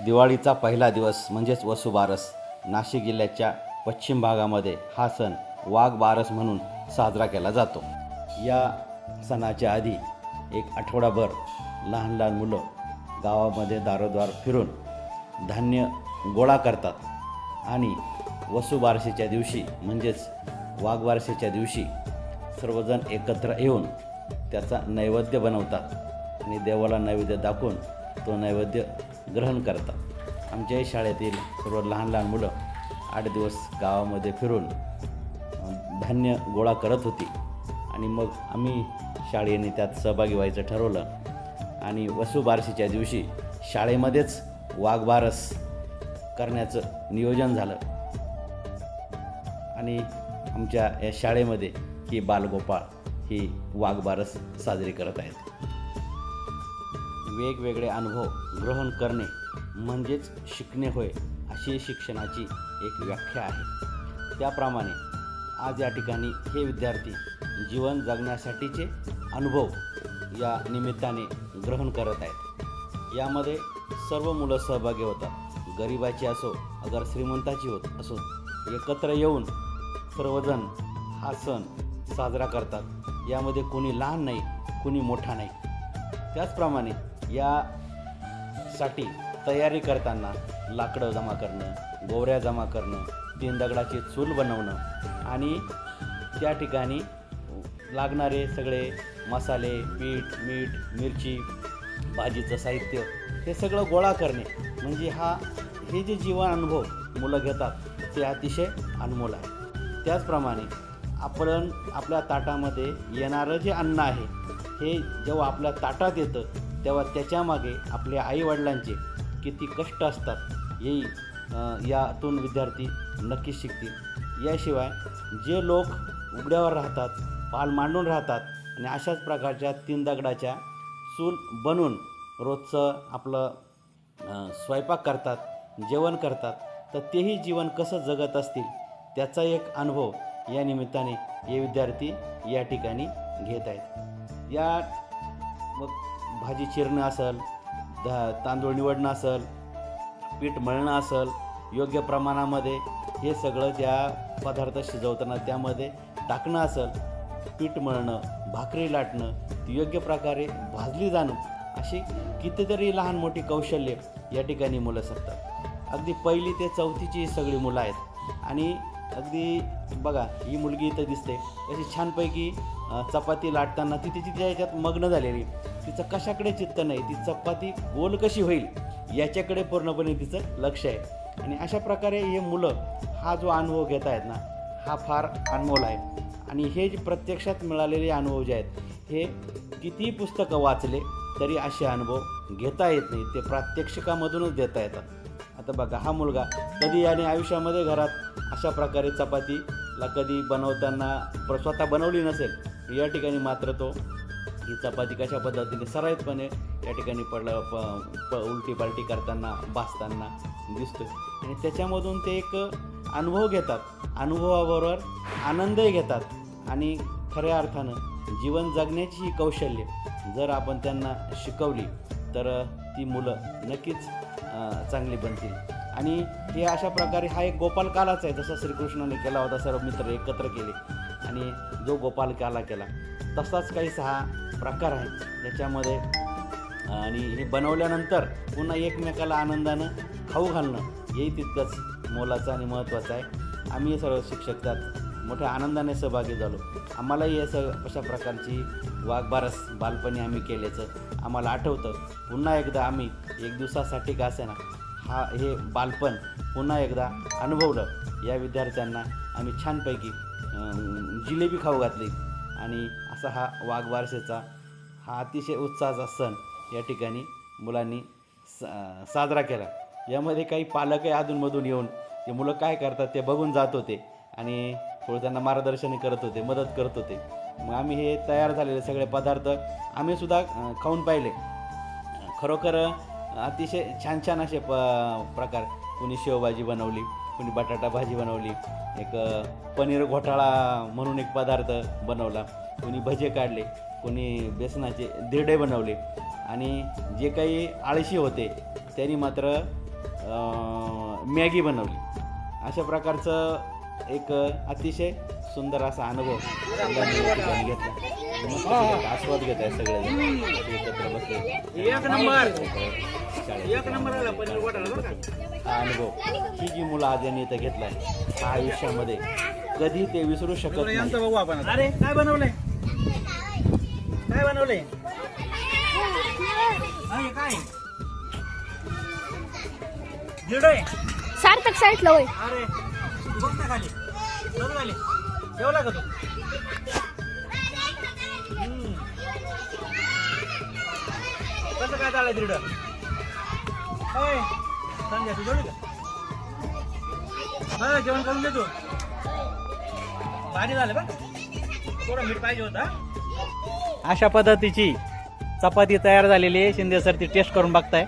दिवाळीचा पहिला दिवस म्हणजेच वसुबारस नाशिक जिल्ह्याच्या पश्चिम भागामध्ये हा सण वाघ बारस म्हणून साजरा केला जातो. या सणाच्या आधी एक आठवडाभर लहान लहान मुलं गावामध्ये दारोदार फिरून धान्य गोळा करतात. आणि वसुबारसेच्या दिवशी म्हणजेच वाघबारसेच्या दिवशी सर्वजण एकत्र येऊन त्याचा नैवेद्य बनवतात. आणि देवाला नैवेद्य दाखवून तो नैवेद्य ग्रहण करतात. आमच्याही शाळेतील सर्व लहान लहान मुलं आठ दिवस गावामध्ये फिरून धान्य गोळा करत होती. आणि मग आम्ही शाळेने त्यात सहभागी व्हायचं ठरवलं. आणि वसुबारशीच्या दिवशी शाळेमध्येच वाघबारस करण्याचं नियोजन झालं. आणि आमच्या या शाळेमध्ये ही बालगोपाळ ही वाघबारस साजरी करत आहेत. वेगवेगळे अनुभव ग्रहण करणे म्हणजेच शिकणे होय अशी शिक्षणाची एक व्याख्या आहे. त्याप्रमाणे आज या ठिकाणी हे विद्यार्थी जीवन जगण्यासाठीचे अनुभव या निमित्ताने ग्रहण करत आहेत. यामध्ये सर्व मुलं सहभागी होतात. गरिबाची असो अगर श्रीमंताची होत असो एकत्र येऊन सर्वजण हा सण साजरा करतात. यामध्ये कोणी लहान नाही कोणी मोठा नाही. त्याचप्रमाणे यासाठी तयारी करताना लाकडं जमा करणं गोवऱ्या जमा करणं तीन दगडाची चूल बनवणं आणि त्या ठिकाणी लागणारे सगळे मसाले पीठ मीठ मिरची भाजीचं साहित्य हे सगळं गोळा करणे. म्हणजे हा हे जे जीवन अनुभव मुलं घेतात ते अतिशय अनमोल आहे. त्याचप्रमाणे आपण आपल्या ताटामध्ये येणारं जे अन्न आहे हे जेव्हा आपल्या ताटात येतं तेव्हा त्याच्यामागे आपल्या आईवडिलांचे किती कष्ट असतात हे यातून विद्यार्थी नक्कीच शिकतील. याशिवाय जे लोक उघड्यावर राहतात पाल मांडून राहतात आणि अशाच प्रकारच्या तीन दगडाच्या चूल बनवून रोजचं आपलं स्वयंपाक करतात जेवण करतात तर तेही जीवन कसं जगत असतील त्याचा एक अनुभव या निमित्ताने हे विद्यार्थी या ठिकाणी घेत आहेत. या मग भाजी चिरणं असेल धा तांदूळ निवडणं असेल पीठ मळणं असेल योग्य प्रमाणामध्ये हे सगळं त्या पदार्थ शिजवताना त्यामध्ये टाकणं असेल पीठ मळणं भाकरी लाटणं ती योग्य प्रकारे भाजली जाणं अशी कितीतरी लहान मोठी कौशल्य या ठिकाणी मुलं शिकतात अगदी पहिली ते चौथीची सगळी मुलं आहेत. आणि अगदी बघा ही मुलगी इथं दिसते. अशी छानपैकी चपाती लाटताना ती तिची त्या ह्याच्यात मग्न झालेली तिचं कशाकडे चित्त नाही ती चपाती गोल कशी होईल याच्याकडे पूर्णपणे तिचं लक्ष आहे. आणि अशा प्रकारे हे मुलं हा जो अनुभव घेत आहेत ना हा फार अनमोल आहे. आणि हे जे प्रत्यक्षात मिळालेले अनुभव जे आहेत हे कितीही पुस्तकं वाचले तरी असे अनुभव घेता येत नाही ते प्रात्यक्षिकामधूनच देता येतात. आता बघा हा मुलगा कधी याने आयुष्यामध्ये घरात अशा प्रकारे चपातीला कधी बनवताना प्र- स्वतः बनवली नसेल या ठिकाणी मात्र तो ही चपाती कशा पद्धतीने सराईतपणे या ठिकाणी पडलं प प उलटी पालटी करताना भासताना दिसतो आणि त्याच्यामधून ते एक अनुभव घेतात. अनुभवाबरोबर आनंदही घेतात. आणि खऱ्या अर्थानं जीवन जगण्याची ही कौशल्य जर आपण त्यांना शिकवली तर ती मुलं नक्कीच चांगली बनतील. आणि हे अशा प्रकारे हा एक गोपाल कालाच आहे जसा श्रीकृष्णाने केला होता सर्व मित्र एकत्र केले. आणि जो गोपाल काला केला तसाच काही सहा प्रकार आहेत. ज्याच्यामध्ये आणि हे बनवल्यानंतर पुन्हा एकमेकाला आनंदानं खाऊ घालणं हेही तितकंच मोलाचं आणि महत्त्वाचं आहे. आम्ही सर्व शिक्षक त्यात मोठ्या आनंदाने सहभागी झालो. आम्हालाही असं अशा प्रकारची वाघबारस बालपणी आम्ही केल्याचं आम्हाला आठवतं. पुन्हा एकदा आम्ही एक दिवसासाठी का असेना हा हे बालपण पुन्हा एकदा अनुभवलं. या विद्यार्थ्यांना आम्ही छानपैकी जिलेबी खाऊ घातली. आणि असा हा वाघबारसेचा हा अतिशय उत्साहाचा सण या ठिकाणी मुलांनी सा साजरा केला. यामध्ये काही पालकही अधूनमधून येऊन ते मुलं काय करतात ते बघून जात होते. आणि थोडं त्यांना मार्गदर्शन करत होते मदत करत होते. मग आम्ही हे तयार झालेले सगळे पदार्थ आम्हीसुद्धा सुद्धा खाऊन पाहिले. खरोखर अतिशय छान छान असे प प्रकार. कुणी शेवभाजी बनवली कुणी बटाटा भाजी बनवली एक पनीर घोटाळा म्हणून एक पदार्थ बनवला कुणी भजे काढले कोणी बेसनाचे धिरडे बनवले. आणि जे काही आळशी होते त्यांनी मात्र मॅगी बनवली. अशा प्रकारचं एक अतिशय सुंदर असा अनुभव ठिकाणी घेतला. आस्वाद घेत आहे सगळे एकत्र बसले. एक नंबर. एक नंबर हा अनुभव. ही जी मुलं आज यांनी इथं घेतलाय हा आयुष्यामध्ये कधी ते विसरू शकत नाही. बघू आपण. अरे काय बनवलंय? काय बनवलंय? काय? सार्थक साईडला होय. अरे. तू ना खाली. चल खाली. जेवला का तू. कसं काय चाललंय दीड होय. संध्या तू जेवली का? हा जेवण करून देतो भारी झालं बा थोडं मीठ पाहिजे होता अशा पद्धतीची चपाती तयार झालेली आहे. शिंदे सर ती टेस्ट करून बघताय.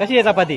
कशी आहे चपाती?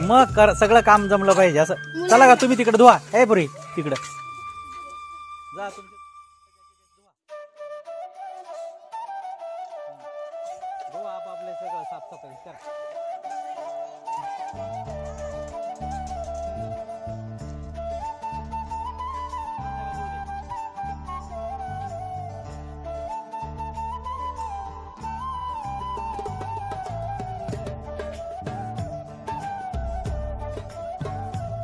मग कर सगळं काम जमलं पाहिजे असं. चला का तुम्ही तिकडे धुवा. ए पुरी तिकडं. जा तुमच्या धुवा. आपापले सगळं साफसफाई करा.